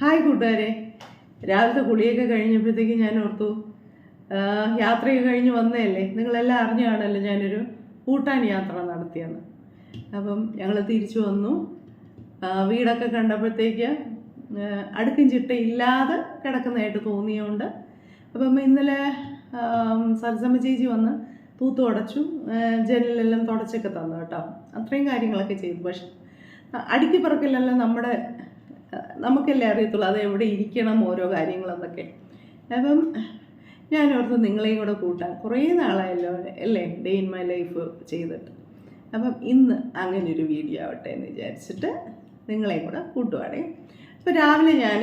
Hi കൂട്ടുകാരെ. രാവിലത്തെ കുളിയൊക്കെ കഴിഞ്ഞപ്പോഴത്തേക്ക് ഞാൻ ഓർത്തു യാത്രയൊക്കെ കഴിഞ്ഞ് വന്നതല്ലേ? നിങ്ങളെല്ലാം അറിഞ്ഞാണല്ലോ ഞാനൊരു ഭൂട്ടാൻ യാത്ര നടത്തിയെന്ന്. അപ്പം ഞങ്ങൾ തിരിച്ചു വന്നു. വീടൊക്കെ കണ്ടപ്പോഴത്തേക്ക് അടുക്കും ചിട്ട ഇല്ലാതെ കിടക്കുന്നതായിട്ട് തോന്നിയുണ്ട് അപ്പം ഇന്നലെ സരസമ്മ ചേച്ചി വന്ന് തൂത്ത് ഉടച്ചു ആ, ജനലെല്ലാം തുടച്ചൊക്കെ തന്നു കേട്ടോ. അത്രയും കാര്യങ്ങളൊക്കെ ചെയ്തു. പക്ഷെ അടുക്കി നമ്മുടെ നമുക്കല്ലേ അറിയത്തുള്ളൂ അത് എവിടെ ഇരിക്കണം ഓരോ കാര്യങ്ങളെന്നൊക്കെ. അപ്പം ഞാൻ ഓർത്ത് നിങ്ങളെയും കൂടെ കൂട്ടാം കുറേ നാളായല്ലോ അല്ലേ ഡേ ഇൻ മൈ ലൈഫ് ചെയ്തിട്ട്. അപ്പം ഇന്ന് അങ്ങനെ ഒരു വീഡിയോ ആവട്ടെ എന്ന് വിചാരിച്ചിട്ട് നിങ്ങളെയും കൂടെ കൂട്ടുവാണേ. അപ്പോൾ രാവിലെ ഞാൻ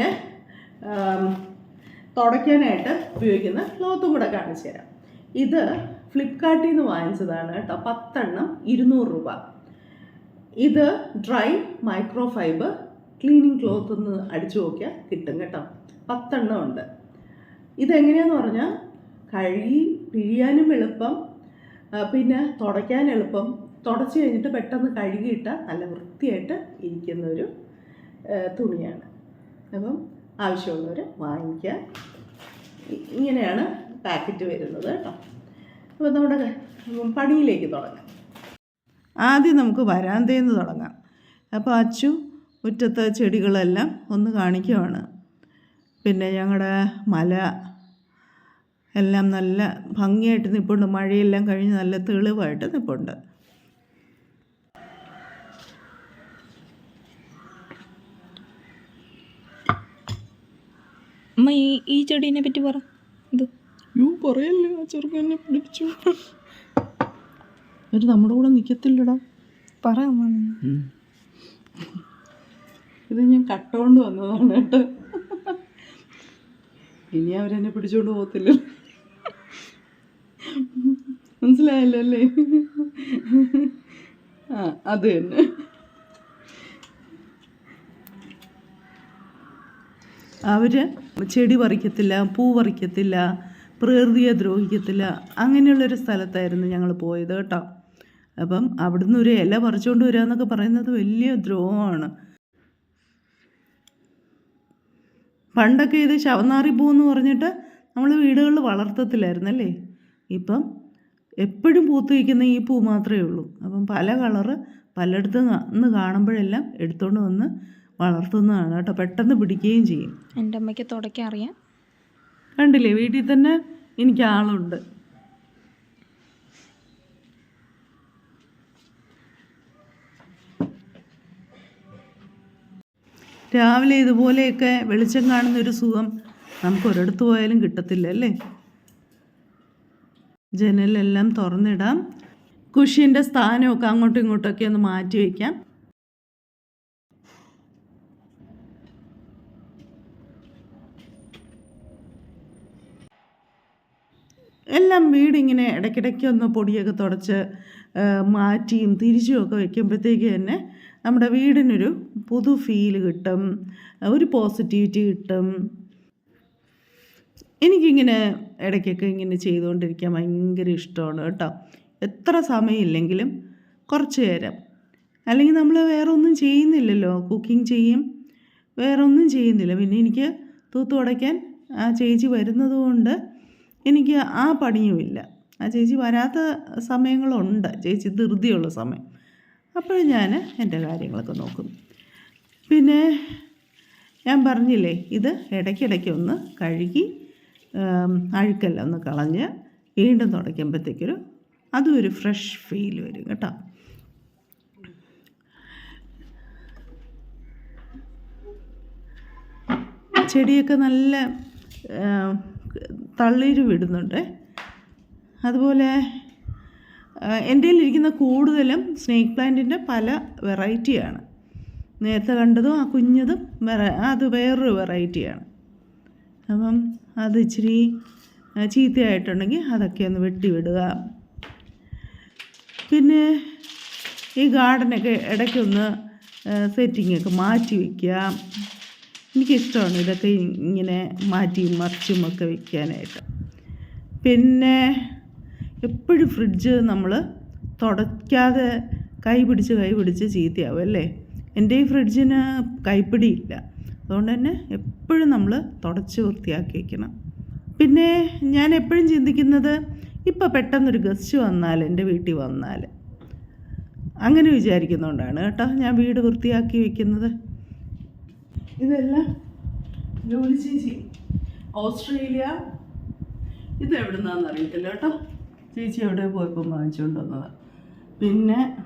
തുടയ്ക്കാനായിട്ട് ഉപയോഗിക്കുന്ന ക്ലോത്തും കൂടെ കാണിച്ചു തരാം. ഇത് ഫ്ലിപ്കാർട്ടിൽ നിന്ന് വാങ്ങിച്ചതാണ് കേട്ടോ പത്തെണ്ണം ഇരുന്നൂറ് രൂപ. ഇത് dry micro fibre cleaning cloth ഒന്ന് അടിച്ചു നോക്കിയാൽ കിട്ടും കേട്ടോ. പത്തെണ്ണം ഉണ്ട്. ഇതെങ്ങനെയാന്ന് പറഞ്ഞാൽ കഴുകി പിഴിയാനും എളുപ്പം പിന്നെ തുടയ്ക്കാൻ എളുപ്പം. തുടച്ച് കഴിഞ്ഞിട്ട് പെട്ടെന്ന് കഴുകിയിട്ടാൽ നല്ല വൃത്തിയായിട്ട് ഇരിക്കുന്ന ഒരു തുണിയാണ്. അപ്പം ആവശ്യമുള്ളവർ വാങ്ങിക്കുക. ഇങ്ങനെയാണ് പാക്കറ്റ് വരുന്നത് കേട്ടോ. അപ്പോൾ നമ്മുടെ പണിയിലേക്ക് തുടങ്ങാം. ആദ്യം നമുക്ക് വരാന്തയിൽ നിന്ന് തുടങ്ങാം. അപ്പോൾ അച്ചു മുറ്റത്തെ ചെടികളെല്ലാം ഒന്ന് കാണിക്കുവാണ്. പിന്നെ ഞങ്ങളുടെ മല എല്ലാം നല്ല ഭംഗിയായിട്ട് നിൽപ്പുണ്ട് മഴയെല്ലാം കഴിഞ്ഞ് നല്ല തെളിവായിട്ട് നിൽപ്പുണ്ട് അമ്മ ഈ ഈ ചെടീനെ പറ്റി പറ. ഇത്. യൂ പറയല്ലേ ആ ചെറുക്കനെ പിടിച്ചു അവർ നമ്മുടെ കൂടെ നിൽക്കത്തില്ലടാ പറ അമ്മ. ഇത് ഞാൻ കട്ടോണ്ട് വന്നതാണ് കേട്ടോ. ഇനി അവരെന്നെ പിടിച്ചോണ്ട് പോകത്തില്ല മനസ്സിലായല്ലോ അല്ലേ? ആ അത് തന്നെ. അവർ ചെടി പറിക്കത്തില്ല പൂ പറിക്കത്തില്ല പ്രകൃതിയെ ദ്രോഹിക്കത്തില്ല അങ്ങനെയുള്ളൊരു സ്ഥലത്തായിരുന്നു ഞങ്ങൾ പോയത് കേട്ടോ. അപ്പം അവിടുന്ന് ഒരു ഇല പറിച്ചുകൊണ്ട് വരിക എന്നൊക്കെ പറയുന്നത് വലിയ ദ്രോഹമാണ്. പണ്ടൊക്കെ ഇത് ശവനാറി പൂ എന്ന് പറഞ്ഞിട്ട് നമ്മൾ വീടുകളിൽ വളർത്തത്തില്ലായിരുന്നല്ലേ ഇപ്പം എപ്പോഴും പൂത്ത് വയ്ക്കുന്ന ഈ പൂ മാത്രമേ ഉള്ളൂ. അപ്പം പല കളറ് പലയിടത്തും നിന്ന് കാണുമ്പോഴെല്ലാം എടുത്തുകൊണ്ട് വന്ന് വളർത്തുന്നതാണ് കേട്ടോ. പെട്ടെന്ന് പിടിക്കുകയും ചെയ്യും. എന്റെ അമ്മയ്ക്ക് തുടയ്ക്കാൻ അറിയാം. കണ്ടില്ലേ? വീട്ടിൽ തന്നെ എനിക്ക് ആളുണ്ട്. രാവിലെ ഇതുപോലെയൊക്കെ വെളിച്ചം കാണുന്ന ഒരു സുഖം നമുക്ക് ഒരിടത്ത് പോയാലും കിട്ടത്തില്ല അല്ലേ ജനലെല്ലാം തുറന്നിടാം. കുഷ്യന്റെ സ്ഥാനമൊക്കെ അങ്ങോട്ടും ഇങ്ങോട്ടൊക്കെ ഒന്ന് മാറ്റി വയ്ക്കാം. എല്ലാം വീടിങ്ങനെ ഇടയ്ക്കിടയ്ക്ക് ഒന്ന് പൊടിയൊക്കെ തുടച്ച് മാറ്റിയും തിരിച്ചും ഒക്കെ വയ്ക്കുമ്പോഴത്തേക്ക് തന്നെ നമ്മുടെ വീടിനൊരു പുതു ഫീൽ കിട്ടും ഒരു പോസിറ്റിവിറ്റി കിട്ടും. എനിക്കിങ്ങനെ ഇടയ്ക്കൊക്കെ ഇങ്ങനെ ചെയ്തുകൊണ്ടിരിക്കാൻ ഭയങ്കര ഇഷ്ടമാണ് കേട്ടോ. എത്ര സമയമില്ലെങ്കിലും കുറച്ച് നേരം. അല്ലെങ്കിൽ നമ്മൾ വേറെ ഒന്നും ചെയ്യുന്നില്ലല്ലോ കുക്കിംഗ് ചെയ്യും വേറെ ഒന്നും ചെയ്യുന്നില്ല. പിന്നെ എനിക്ക് തൂത്ത് തുടയ്ക്കാൻ ആ ചേച്ചി വരുന്നത് കൊണ്ട് എനിക്ക് ആ പണിയുമില്ല. ആ ചേച്ചി വരാത്ത സമയങ്ങളുണ്ട്. ചേച്ചി ധൃതിയുള്ള സമയം. അപ്പോൾ ഞാൻ എന്റെ കാര്യങ്ങളൊക്കെ നോക്കും. പിന്നെ ഞാൻ പറഞ്ഞില്ലേ ഇത് ഇടയ്ക്കിടയ്ക്ക് ഒന്ന് കഴുകി അഴുക്കെല്ലാം ഒന്ന് കളഞ്ഞ് വീണ്ടും തുടയ്ക്കുമ്പോഴത്തേക്കൊരു അതും ഒരു ഫ്രഷ് ഫീൽ വരും കേട്ടോ. ചെടിയൊക്കെ നല്ല തളിര് വിടുന്നുണ്ട്. അതുപോലെ എന്റെ ഇരിക്കുന്ന കൂടുതലും സ്നേക്ക് പ്ലാന്റിന്റെ പല വെറൈറ്റിയാണ് നേരത്തെ കണ്ടതും ആ കുഞ്ഞതും വെറ അത് വേറൊരു വെറൈറ്റിയാണ് അപ്പം അത് ഇച്ചിരി ചീത്തയായിട്ടുണ്ടെങ്കിൽ അതൊക്കെ ഒന്ന് വെട്ടിവിടുക. പിന്നെ ഈ ഗാർഡനൊക്കെ ഇടയ്ക്കൊന്ന് സെറ്റിങ്ങൊക്കെ മാറ്റി വയ്ക്കുക എനിക്കിഷ്ടമാണ് ഇതൊക്കെ ഇങ്ങനെ മാറ്റിയും മറിച്ചും ഒക്കെ വയ്ക്കാനായിട്ട് പിന്നെ എപ്പോഴും ഫ്രിഡ്ജ് നമ്മൾ തുടയ്ക്കാതെ കൈ പിടിച്ച് കൈ പിടിച്ച് ചീത്തയാവും അല്ലേ? എന്റെ ഈ ഫ്രിഡ്ജിന് കൈപ്പിടിയില്ല അതുകൊണ്ട് തന്നെ എപ്പോഴും നമ്മൾ തുടച്ച് വൃത്തിയാക്കി വയ്ക്കണം പിന്നെ ഞാൻ എപ്പോഴും ചിന്തിക്കുന്നത് ഇപ്പോൾ പെട്ടെന്നൊരു ഗസ്റ്റ് വന്നാൽ എന്റെ വീട്ടിൽ വന്നാൽ. അങ്ങനെ വിചാരിക്കുന്നതുകൊണ്ടാണ് കേട്ടോ ഞാൻ വീട് വൃത്തിയാക്കി വെക്കുന്നത്. ഇതെല്ലാം ജോലി ചേച്ചി. ഓസ്ട്രേലിയ. ഇത് എവിടെ നിന്നാന്ന് അറിയത്തില്ല കേട്ടോ. ചേച്ചി എവിടെ പോയപ്പോൾ വാങ്ങിച്ചുകൊണ്ട് വന്നതാണ് പിന്നെ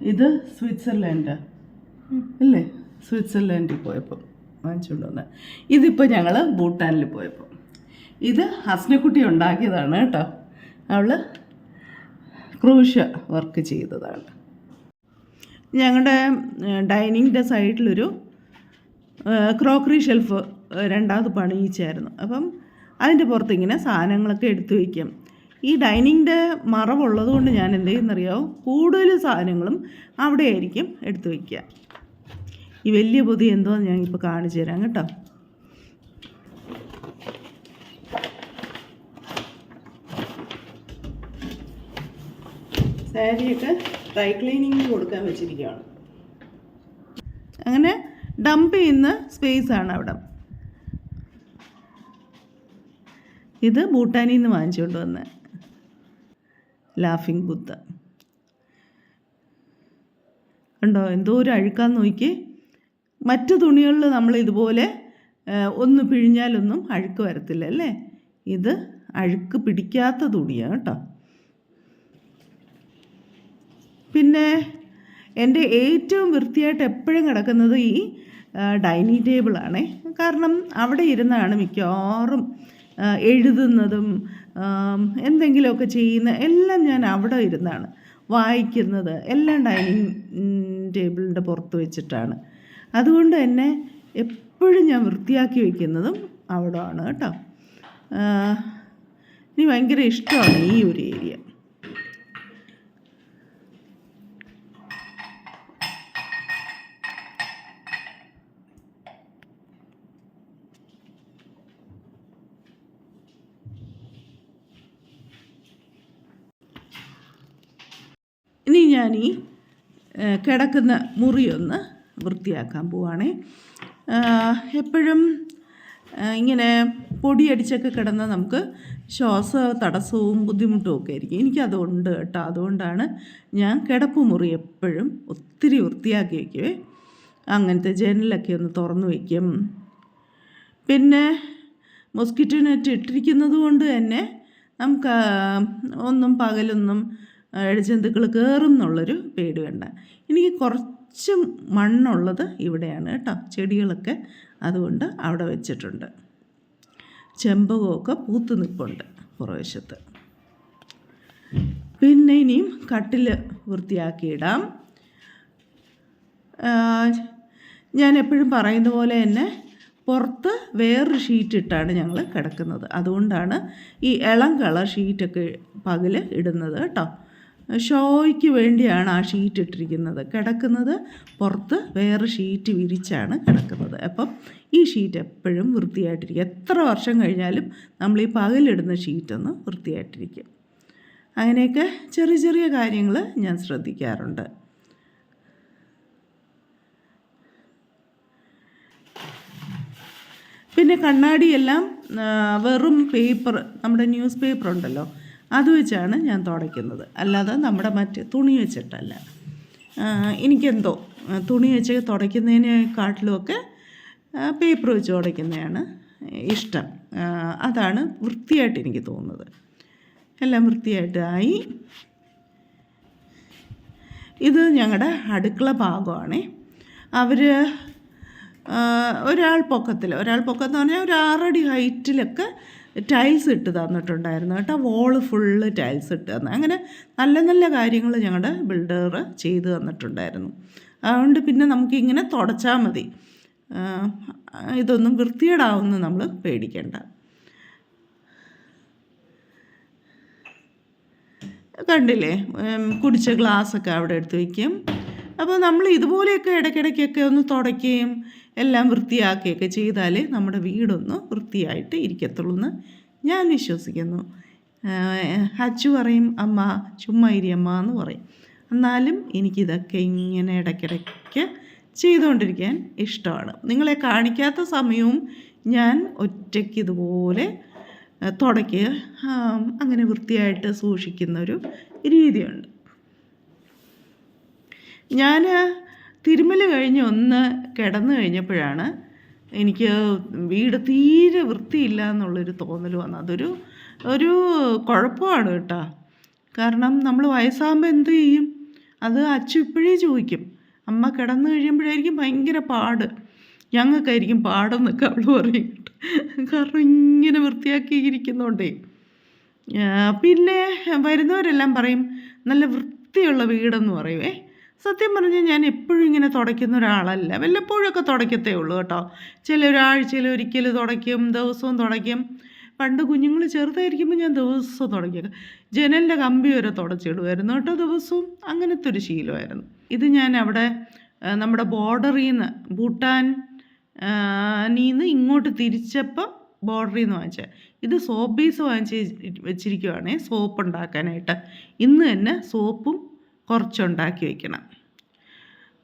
ഇത് സ്വിറ്റ്സർലാൻഡ്. അല്ലേ? സ്വിറ്റ്സർലാൻഡിൽ പോയപ്പോൾ വാങ്ങിച്ചുകൊണ്ട് വന്നത്. ഇതിപ്പോൾ ഞങ്ങൾ ഭൂട്ടാനിൽ പോയപ്പോൾ. ഇത് ഹസ്നക്കുട്ടി ഉണ്ടാക്കിയതാണ് കേട്ടോ. അവൾ ക്രൂശ വർക്ക് ചെയ്തതാണ്. ഞങ്ങളുടെ ഡൈനിങ്ങിന്റെ സൈഡിലൊരു ക്രോക്കറി ഷെൽഫ് രണ്ടാമത് പണിയിച്ചായിരുന്നു. അപ്പം അതിന്റെ പുറത്ത് ഇങ്ങനെ സാധനങ്ങളൊക്കെ എടുത്തു വയ്ക്കാം. ഈ ഡൈനിങ്ങിന്റെ മറവുള്ളത് കൊണ്ട് ഞാൻ എന്ത് ചെയ്യുന്നറിയാവും കൂടുതൽ സാധനങ്ങളും അവിടെ ആയിരിക്കും എടുത്തു വയ്ക്കുക. ഈ വലിയ പൊതി എന്തോ ഞാൻ ഇപ്പോൾ കാണിച്ചു തരാം കേട്ടോ. സാരിയൊക്കെ ഡ്രൈ ക്ലീനിങ്ങിന് കൊടുക്കാൻ വെച്ചിരിക്കുകയാണ്. അങ്ങനെ ഡംപ് ചെയ്യുന്ന സ്പേസ് ആണ് അവിടെ. ഇത് ഭൂട്ടാനിൽ നിന്ന് വാങ്ങിച്ചുകൊണ്ട് വന്ന ലാഫിംഗ് ബുദ്ധ ഉണ്ടോ എന്തോ ഒരു അഴുക്കാന്ന് നോക്കി മറ്റു തുണികളിൽ നമ്മൾ ഇതുപോലെ ഒന്ന് പിഴിഞ്ഞാലൊന്നും അഴുക്ക് വരത്തില്ല അല്ലേ? ഇത് അഴുക്ക് പിടിക്കാത്ത തുണിയാണ് കേട്ടോ. പിന്നെ എന്റെ ഏറ്റവും വൃത്തിയായിട്ട് എപ്പോഴും കിടക്കുന്നത് ഈ ഡൈനിങ് ടേബിളാണേ. കാരണം അവിടെ ഇരുന്നാണ് മിക്കവാറും എഴുതുന്നതും എന്തെങ്കിലുമൊക്കെ ചെയ്യുന്ന എല്ലാം ഞാൻ അവിടെ ഇരുന്നാണ് വായിക്കുന്നത്. എല്ലാം ഡൈനിങ് ടേബിളിന്റെ പുറത്ത് വെച്ചിട്ടാണ്. അതുകൊണ്ട് തന്നെ എപ്പോഴും ഞാൻ വൃത്തിയാക്കി വെക്കുന്നതും അവിടെ ആണ് കേട്ടോ ഇനി ഭയങ്കര ഇഷ്ടമാണ് ഈ ഒരു ഏരിയ. ഞാൻ ഈ കിടക്കുന്ന മുറിയൊന്ന് വൃത്തിയാക്കാൻ പോവാണേ. എപ്പോഴും ഇങ്ങനെ പൊടിയടിച്ചൊക്കെ കിടന്ന് നമുക്ക് ശ്വാസ തടസ്സവും ബുദ്ധിമുട്ടും ഒക്കെ ആയിരിക്കും. എനിക്കതുണ്ട് കേട്ടോ. അതുകൊണ്ടാണ് ഞാൻ കിടപ്പ് മുറി എപ്പോഴും ഒത്തിരി വൃത്തിയാക്കി വയ്ക്കുവേ അങ്ങനത്തെ ജനലൊക്കെ ഒന്ന് തുറന്നു വയ്ക്കും പിന്നെ മൊസ്കിറ്റോ നെറ്റ് ഇട്ടിരിക്കുന്നത് കൊണ്ട് തന്നെ നമുക്ക് ഒന്നും പകലൊന്നും ഇഴജന്തുക്കൾ കയറും എന്നുള്ളൊരു പേടി വേണ്ട. എനിക്ക് കുറച്ച് മണ്ണുള്ളത് ഇവിടെയാണ് കേട്ടോ. ചെടികളൊക്കെ അതുകൊണ്ട് അവിടെ വെച്ചിട്ടുണ്ട്. ചെമ്പകമൊക്കെ പൂത്ത് നിൽപ്പുണ്ട് പുറവശത്ത്. പിന്നെ ഇനിയും കട്ടിൽ വൃത്തിയാക്കിയിടാം. ഞാൻ എപ്പോഴും പറയുന്ന പോലെ തന്നെ പുറത്ത് വേറൊരു ഷീറ്റ് ഇട്ടാണ് ഞങ്ങൾ കിടക്കുന്നത്. അതുകൊണ്ടാണ് ഈ ഇളം കളർ ഷീറ്റൊക്കെ പകൽ ഇടുന്നത് കേട്ടോ. ഷോയ്ക്ക് വേണ്ടിയാണ് ആ ഷീറ്റ് ഇട്ടിരിക്കുന്നത്. കിടക്കുന്നത് പുറത്ത് വേറെ ഷീറ്റ് വിരിച്ചാണ് കിടക്കുന്നത്. അപ്പം ഈ ഷീറ്റ് എപ്പോഴും വൃത്തിയായിട്ടിരിക്കും. എത്ര വർഷം കഴിഞ്ഞാലും നമ്മൾ ഈ പകലിടുന്ന ഷീറ്റൊന്ന് വൃത്തിയായിട്ടിരിക്കും. അങ്ങനെയൊക്കെ ചെറിയ ചെറിയ കാര്യങ്ങൾ ഞാൻ ശ്രദ്ധിക്കാറുണ്ട്. പിന്നെ കണ്ണാടിയെല്ലാം വെറും പേപ്പർ നമ്മുടെ ന്യൂസ് പേപ്പർ ഉണ്ടല്ലോ അത് വെച്ചാണ് ഞാൻ തുടയ്ക്കുന്നത്. അല്ലാതെ നമ്മുടെ മറ്റ് തുണി വെച്ചിട്ടല്ല. എനിക്കെന്തോ തുണി വെച്ച് തുടയ്ക്കുന്നതിനെക്കാട്ടിലുമൊക്കെ പേപ്പർ വെച്ച് തുടയ്ക്കുന്നതാണ് ഇഷ്ടം. അതാണ് വൃത്തിയായിട്ട് എനിക്ക് തോന്നുന്നത്. എല്ലാം വൃത്തിയായിട്ടായി ഇത് ഞങ്ങളുടെ അടുക്കള ഭാഗമാണേ. അവർ ഒരാൾ പൊക്കത്തിൽ ഒരാൾ പൊക്കം എന്ന് പറഞ്ഞാൽ ഒരു ആറടി ഹൈറ്റിലൊക്കെ ടൈൽസ് ഇട്ട് തന്നിട്ടുണ്ടായിരുന്നു കേട്ടോ. വോൾ ഫുള്ള് ടൈൽസ് ഇട്ട് തന്നു. അങ്ങനെ നല്ല നല്ല കാര്യങ്ങൾ ഞങ്ങളുടെ ബിൽഡർ ചെയ്ത് തന്നിട്ടുണ്ടായിരുന്നു. അതുകൊണ്ട് പിന്നെ നമുക്കിങ്ങനെ തുടച്ചാൽ മതി. ഇതൊന്നും വൃത്തികേടാവുമെന്ന് നമ്മൾ പേടിക്കേണ്ട. കണ്ടില്ലേ? കുടിച്ച ഗ്ലാസ്സൊക്കെ അവിടെ എടുത്ത് വയ്ക്കും അപ്പോൾ നമ്മൾ ഇതുപോലെയൊക്കെ ഇടയ്ക്കിടയ്ക്കൊക്കെ ഒന്ന് തുടയ്ക്കുകയും എല്ലാം വൃത്തിയാക്കുകയൊക്കെ ചെയ്താലേ നമ്മുടെ വീടൊന്ന് വൃത്തിയായിട്ട് ഇരിക്കത്തുള്ളൂ എന്ന് ഞാൻ വിശ്വസിക്കുന്നു. അച്ചു പറയും അമ്മ ചുമ്മാ ഇരി അമ്മ എന്ന് പറയും. എന്നാലും എനിക്കിതൊക്കെ ഇങ്ങനെ ഇടയ്ക്കിടയ്ക്ക് ചെയ്തുകൊണ്ടിരിക്കാൻ ഇഷ്ടമാണ്. നിങ്ങളെ കാണിക്കാത്ത സമയവും ഞാൻ ഒറ്റയ്ക്ക് ഇതുപോലെ ആ, അങ്ങനെ വൃത്തിയായിട്ട് സൂക്ഷിക്കുന്ന ഒരു രീതിയുണ്ട്. ഞാൻ തിരുമല കഴിഞ്ഞ് ഒന്ന് കിടന്നു കഴിഞ്ഞപ്പോഴാണ് എനിക്ക് വീട് തീരെ വൃത്തിയില്ല എന്നുള്ളൊരു തോന്നൽ വന്നു. അതൊരു ഒരു കുഴപ്പമാണ് കേട്ടോ. കാരണം നമ്മൾ വയസ്സാകുമ്പോൾ എന്ത് ചെയ്യും? അത് അച്ഛ ഇപ്പോഴേ ചോദിക്കും. അമ്മ കിടന്നു കഴിയുമ്പോഴായിരിക്കും ഭയങ്കര പാട്. ഞങ്ങൾക്കായിരിക്കും പാടെന്നൊക്കെ അവൾ പറയും കാരണം ഇങ്ങനെ വൃത്തിയാക്കി ഇരിക്കുന്നോണ്ടേ പിന്നെ വരുന്നവരെല്ലാം പറയും നല്ല വൃത്തിയുള്ള വീടെന്ന് പറയുവേ സത്യം പറഞ്ഞാൽ ഞാൻ എപ്പോഴും ഇങ്ങനെ തുടയ്ക്കുന്ന ഒരാളല്ല. വല്ലപ്പോഴൊക്കെ തുടയ്ക്കത്തേ ഉള്ളൂ കേട്ടോ. ചില ഒരാഴ്ചയിൽ ഒരിക്കൽ തുടയ്ക്കും ദിവസവും തുടയ്ക്കും. പണ്ട് കുഞ്ഞുങ്ങൾ ചെറുതായിരിക്കുമ്പോൾ ഞാൻ ദിവസവും തുടയ്ക്കും. ജനലിന്റെ കമ്പി വരെ തുടച്ചിടുമായിരുന്നു കേട്ടോ ദിവസവും. അങ്ങനത്തെ ഒരു ശീലമായിരുന്നു. ഇത് ഞാൻ അവിടെ നമ്മുടെ ബോർഡറിൽ നിന്ന് ഭൂട്ടാൻ നീന്ന് ഇങ്ങോട്ട് തിരിച്ചപ്പം ബോർഡറിൽ നിന്ന് വാങ്ങിച്ചത് ഇത് സോപ്പ് ബേസ് വാങ്ങിച്ച് വെച്ചിരിക്കുവാണേ സോപ്പ് ഉണ്ടാക്കാനായിട്ട്. ഇന്ന് തന്നെ സോപ്പും കുറച്ചുണ്ടാക്കി വയ്ക്കണം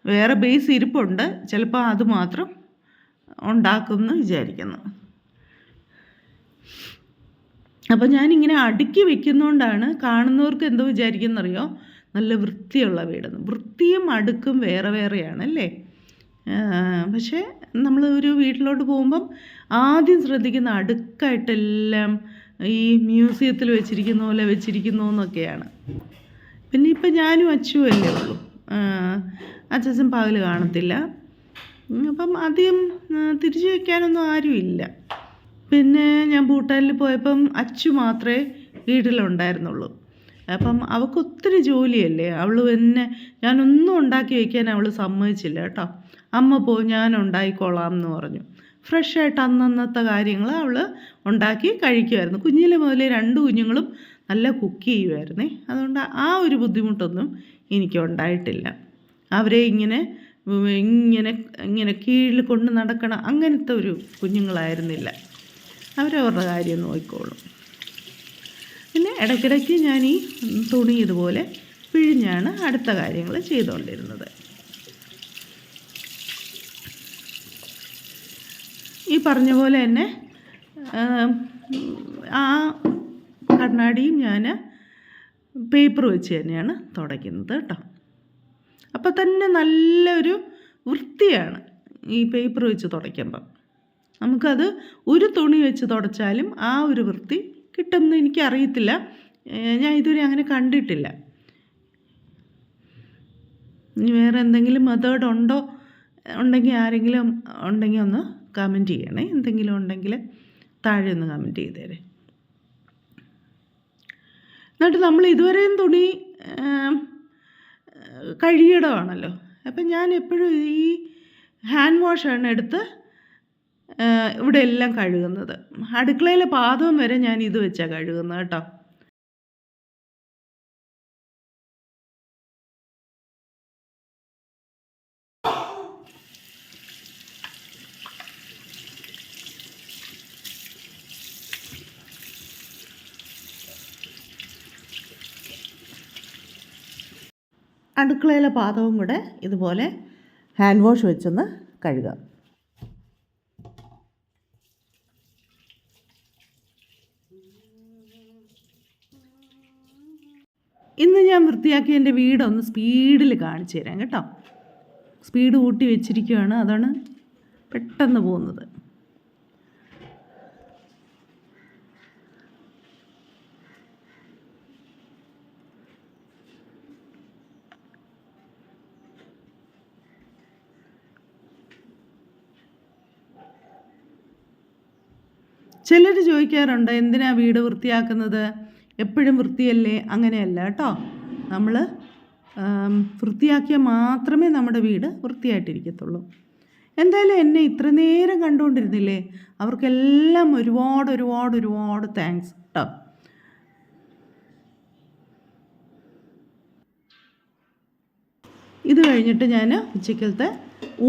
വേറെ ബേസ് ഇരിപ്പുണ്ട്. ചിലപ്പോൾ അത് മാത്രം ഉണ്ടാക്കുമെന്ന് വിചാരിക്കുന്നു. അപ്പോൾ ഞാനിങ്ങനെ അടുക്കി വെക്കുന്നതുകൊണ്ടാണ് കാണുന്നവർക്ക് എന്തോ വിചാരിക്കുന്നറിയോ? നല്ല വൃത്തിയുള്ള വീടെന്ന്. വൃത്തിയും അടുക്കും വേറെ വേറെയാണ് അല്ലേ? പക്ഷേ നമ്മൾ ഒരു വീട്ടിലോട്ട് പോകുമ്പം ആദ്യം ശ്രദ്ധിക്കുന്ന അടുക്കായിട്ടെല്ലാം ഈ മ്യൂസിയത്തിൽ വെച്ചിരിക്കുന്ന പോലെ വെച്ചിരിക്കുന്നു എന്നൊക്കെയാണ് പിന്നെ ഇപ്പം ഞാനും അച്ചു അല്ലേ ഉള്ളൂ. അച്ഛൻ പകൽ കാണത്തില്ല. അപ്പം അധികം തിരിച്ചു വയ്ക്കാനൊന്നും ആരുമില്ല പിന്നെ ഞാൻ ഭൂട്ടാനിൽ പോയപ്പം അച്ചു മാത്രമേ വീട്ടിലുണ്ടായിരുന്നുള്ളൂ. അപ്പം അവൾക്ക് ഒത്തിരി ജോലിയല്ലേ? അവൾ എന്നെ ഞാനൊന്നും ഉണ്ടാക്കി വയ്ക്കാൻ അവൾ സമ്മതിച്ചില്ല കേട്ടോ. അമ്മ പോ ഞാൻ ഉണ്ടായിക്കോളാം എന്ന് പറഞ്ഞു. ഫ്രഷായിട്ട് അന്നന്നത്തെ കാര്യങ്ങൾ അവൾ ഉണ്ടാക്കി കഴിക്കുമായിരുന്നു കുഞ്ഞിലെ മുതലേ രണ്ട് കുഞ്ഞുങ്ങളും നല്ല കുക്ക് ചെയ്യുമായിരുന്നേ അതുകൊണ്ട് ആ ഒരു ബുദ്ധിമുട്ടൊന്നും എനിക്ക് ഉണ്ടായിട്ടില്ല. അവരെ ഇങ്ങനെ ഇങ്ങനെ ഇങ്ങനെ കീഴിൽ കൊണ്ട് നടക്കണം അങ്ങനത്തെ ഒരു കുഞ്ഞുങ്ങളായിരുന്നില്ല. അവരവരുടെ കാര്യം നോക്കിക്കോളും. പിന്നെ ഇടയ്ക്കിടയ്ക്ക് ഞാൻ ഈ തുണി ഇതുപോലെ പിഴിഞ്ഞാണ് അടുത്ത കാര്യങ്ങൾ ചെയ്തുകൊണ്ടിരുന്നത്. ഈ പറഞ്ഞ പോലെ തന്നെ ആ കണ്ണാടിയും ഞാൻ പേപ്പർ വെച്ച് തന്നെയാണ് തുടയ്ക്കുന്നത് കേട്ടോ. അപ്പം തന്നെ നല്ലൊരു വൃത്തിയാണ് ഈ പേപ്പർ വെച്ച് തുടയ്ക്കുമ്പം. നമുക്കത് ഒരു തുണി വെച്ച് തുടച്ചാലും ആ ഒരു വൃത്തി കിട്ടുമെന്ന് എനിക്കറിയത്തില്ല ഞാൻ ഇതുവരെ അങ്ങനെ കണ്ടിട്ടില്ല. ഇനി വേറെ എന്തെങ്കിലും മെത്തേഡ് ഉണ്ടോ? ഉണ്ടെങ്കിൽ ആരെങ്കിലും ഉണ്ടെങ്കിൽ ഒന്ന് കമന്റ് ചെയ്യണേ. എന്തെങ്കിലും ഉണ്ടെങ്കിൽ താഴെ ഒന്ന് കമന്റ് ചെയ്തേരെ. എന്നിട്ട് നമ്മൾ ഇതുവരെയും തുണി കഴുകിയിടമാണല്ലോ അപ്പം ഞാൻ എപ്പോഴും ഈ ഹാൻഡ് വാഷാണ് എടുത്ത് ഇവിടെ എല്ലാം കഴുകുന്നത്. അടുക്കളയിലെ പാദവും വരെ ഞാൻ ഇത് വെച്ചാണ് കഴുകുന്നത് കേട്ടോ. അടുക്കളയിലെ പാദവും കൂടെ ഇതുപോലെ ഹാൻഡ് വാഷ് വെച്ചൊന്ന് കഴുകാം. ഇന്ന് ഞാൻ വൃത്തിയാക്കിയ എന്റെ വീടൊന്ന് സ്പീഡിൽ കാണിച്ചു തരാം കേട്ടോ. സ്പീഡ് കൂട്ടി വെച്ചിരിക്കുകയാണ് അതാണ് പെട്ടെന്ന് പോകുന്നത്. ചിലർ ചോദിക്കാറുണ്ട് എന്തിനാ വീട് വൃത്തിയാക്കുന്നത്? എപ്പോഴും വൃത്തിയല്ലേ? അങ്ങനെയല്ല കേട്ടോ. നമ്മൾ വൃത്തിയാക്കിയാൽ മാത്രമേ നമ്മുടെ വീട് വൃത്തിയായിട്ടിരിക്കത്തുള്ളൂ. എന്തായാലും എന്നെ ഇത്ര നേരം കണ്ടുകൊണ്ടിരുന്നില്ലേ? അവർക്കെല്ലാം ഒരുപാട് ഒരുപാട് ഒരുപാട് താങ്ക്സ് കേട്ടോ ഇത് കഴിഞ്ഞിട്ട് ഞാൻ ഉച്ചക്കലത്തെ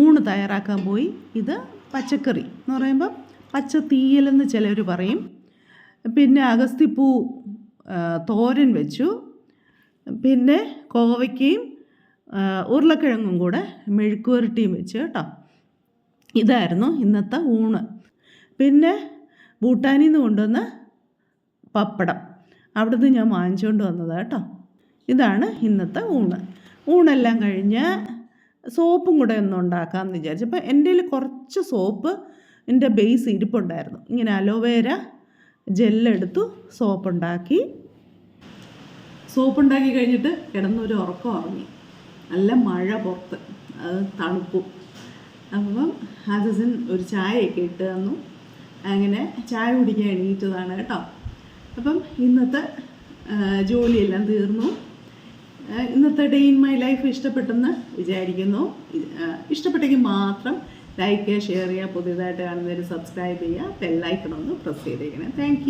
ഊണ് തയ്യാറാക്കാൻ പോയി. ഇത് പച്ചക്കറി എന്ന് പറയുമ്പം പച്ച തീയലെന്ന് ചിലർ പറയും. പിന്നെ അഗസ്തിപ്പൂ തോരൻ വെച്ചു. പിന്നെ കോവയ്ക്കയും ഉരുളക്കിഴങ്ങും കൂടെ മെഴുക്കുവരട്ടിയും വെച്ച് കേട്ടോ. ഇതായിരുന്നു ഇന്നത്തെ ഊണ്. പിന്നെ ഭൂട്ടാനിൽ നിന്ന് കൊണ്ടുവന്ന പപ്പടം. അവിടുന്ന് ഞാൻ വാങ്ങിച്ചുകൊണ്ട് വന്നത് കേട്ടോ. ഇതാണ് ഇന്നത്തെ ഊണ്. ഊണെല്ലാം കഴിഞ്ഞ് സോപ്പും കൂടെ ഒന്ന് ഉണ്ടാക്കാമെന്ന് വിചാരിച്ചു. അപ്പോൾ എന്റെ കയ്യിൽ കുറച്ച് സോപ്പ് എന്റെ ബേസ് ഇരിപ്പുണ്ടായിരുന്നു. ഇങ്ങനെ അലോവേര ജെല്ലെടുത്തു സോപ്പ് ഉണ്ടാക്കി. സോപ്പ് ഉണ്ടാക്കി കഴിഞ്ഞിട്ട് കിടന്നൊരു ഉറക്കം ഉറങ്ങി. നല്ല മഴ പുറത്ത്. അത് തണുപ്പും. അപ്പം ഹസൻ ഒരു ചായയൊക്കെ ഇട്ട് തന്നു. അങ്ങനെ ചായ കുടിക്കാൻ എണീറ്റതാണ് കേട്ടോ. അപ്പം ഇന്നത്തെ ജോലിയെല്ലാം തീർന്നു. ഇന്നത്തെ ഡേ ഇൻ മൈ ലൈഫ് ഇഷ്ടപ്പെട്ടെന്ന് വിചാരിക്കുന്നു. ഇഷ്ടപ്പെട്ടെങ്കിൽ മാത്രം ലൈക്ക് ഷെയർ ചെയ്യുക പുതിയതായിട്ട് കാണുന്നവർ സബ്സ്ക്രൈബ് ചെയ്യുക ബെല്ലൈക്കണമെന്ന് പ്രസ് ചെയ്തേക്കണം. താങ്ക്